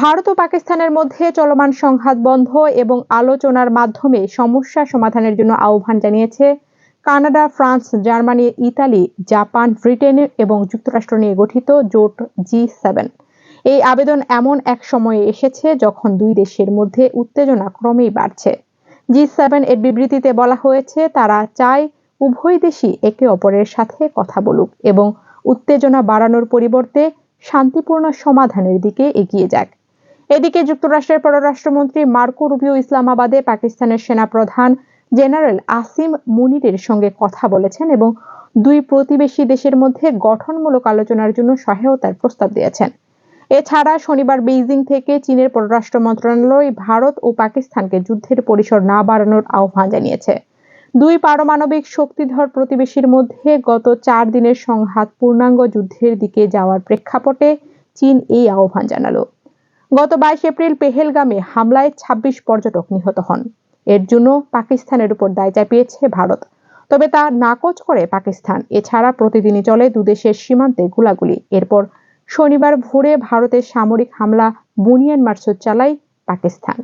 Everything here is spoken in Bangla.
ভারত ও পাকিস্তানের মধ্যে চলমান সংঘাত বন্ধ এবং আলোচনার মাধ্যমে সমস্যা সমাধানের জন্য আহ্বান জানিয়েছে Canada, France, Germany, Italy, Japan, Britain এবং যুক্তরাষ্ট্র নিয়ে গঠিত জোট জি সেভেন। এই আবেদন এমন এক সময়ে এসেছে যখন দুই দেশের মধ্যে উত্তেজনা ক্রমেই বাড়ছে। জি সেভেন এর বিবৃতিতে বলা হয়েছে, তারা চায় উভয় দেশই একে অপরের সাথে কথা বলুক এবং উত্তেজনা বাড়ানোর পরিবর্তে শান্তিপূর্ণ সমাধানের দিকে এগিয়ে যাক। এদিকে যুক্তরাষ্ট্রের পররাষ্ট্রমন্ত্রী মার্কো রুবিও ইসলামাবাদে পাকিস্তানের সেনাপ্রধান জেনারেল আসিম মুনিরের সঙ্গে কথা বলেছেন এবং দুই প্রতিবেশী দেশের মধ্যে গঠনমূলক আলোচনার জন্য সহায়তার প্রস্তাব দিয়েছেন। এছাড়া শনিবার বেইজিং থেকে চীনের পররাষ্ট্র মন্ত্রণালয়, ভারত ও পাকিস্তানকে যুদ্ধের পরিসর না বাড়ানোর আহ্বান জানিয়েছে। দুই পারমাণবিক শক্তিধর প্রতিবেশীর মধ্যে গত চার দিনের সংঘাত পূর্ণাঙ্গ যুদ্ধের দিকে যাওয়ার প্রেক্ষাপটে চীন এই আহ্বান জানালো। গত বাইশ এপ্রিল পেহেলগামে হামলায় ২৬ পর্যটক নিহত হন। এর জন্য পাকিস্তানের উপর দায় চাপিয়েছে ভারত। তবে তা নাকচ করে পাকিস্তান। এছাড়া প্রতিদিনই চলে দুদেশের সীমান্তে গোলাগুলি। এরপর শনিবার ভোরে ভারতের সামরিক হামলা বুনিয়ান মার্চ চালায় পাকিস্তান।